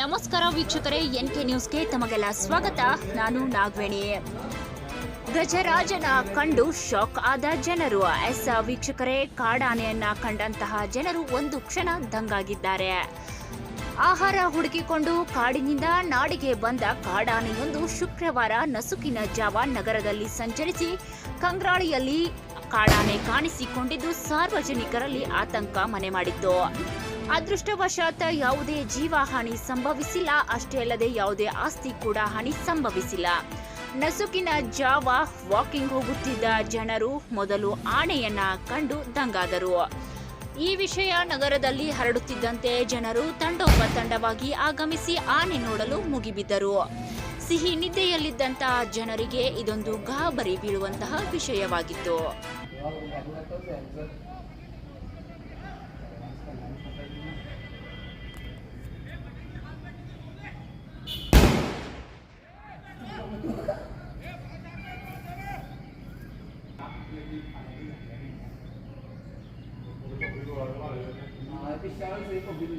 ನಮಸ್ಕಾರ ವೀಕ್ಷಕರೇ N K ನ್ಯೂಸ್ಗೆ ತಮಗೆಲ್ಲ ಸ್ವಾಗತ. ನಾನು ನಾಗವೇಣಿ. ಗಜರಾಜನ ಕಂಡು ಶಾಕ್ ಆದ ಜನರು. ಎಸ್, ವೀಕ್ಷಕರೇ, ಕಾಡಾನೆಯನ್ನ ಕಂಡಂತಹ ಜನರು ಒಂದು ಕ್ಷಣ ದಂಗಾಗಿದ್ದಾರೆ. ಆಹಾರ ಹುಡುಕಿಕೊಂಡು ಕಾಡಿನಿಂದ ನಾಡಿಗೆ ಬಂದ ಕಾಡಾನೆಯೊಂದು ಶುಕ್ರವಾರ ನಸುಕಿನ ಜಾವ ನಗರದಲ್ಲಿ ಸಂಚರಿಸಿ ಕಂಗ್ರಾಳಿಯಲ್ಲಿ ಕಾಡಾನೆ ಕಾಣಿಸಿಕೊಂಡಿದ್ದು ಸಾರ್ವಜನಿಕರಲ್ಲಿ ಆತಂಕ ಮನೆ ಮಾಡಿತ್ತು ಅದೃಷ್ಟವಶಾತ್ ಯಾವುದೇ ಜೀವಹಾನಿ ಸಂಭವಿಸಿಲ್ಲ. ಅಷ್ಟೇ ಅಲ್ಲದೆ ಯಾವುದೇ ಆಸ್ತಿ ಕೂಡ ಹಾನಿ ಸಂಭವಿಸಿಲ್ಲ. ನಸುಕಿನ ಜಾವ, ವಾಕಿಂಗ್ ಹೋಗುತ್ತಿದ್ದ ಜನರು ಮೊದಲು ಆನೆಯನ್ನ ಕಂಡು ದಂಗಾದರು. ಈ ವಿಷಯ ನಗರದಲ್ಲಿ ಹರಡುತ್ತಿದ್ದಂತೆ ಜನರು ತಂಡೋಪತಂಡವಾಗಿ ಆಗಮಿಸಿ ಆನೆ ನೋಡಲು ಮುಗಿಬಿದ್ದರು. ಸಿಹಿ ನಿದ್ದೆಯಲ್ಲಿದ್ದಂತಹ ಜನರಿಗೆ ಇದೊಂದು ಗಾಬರಿ ಬೀಳುವಂತಹ ವಿಷಯವಾಗಿತ್ತು. Cristiano e convido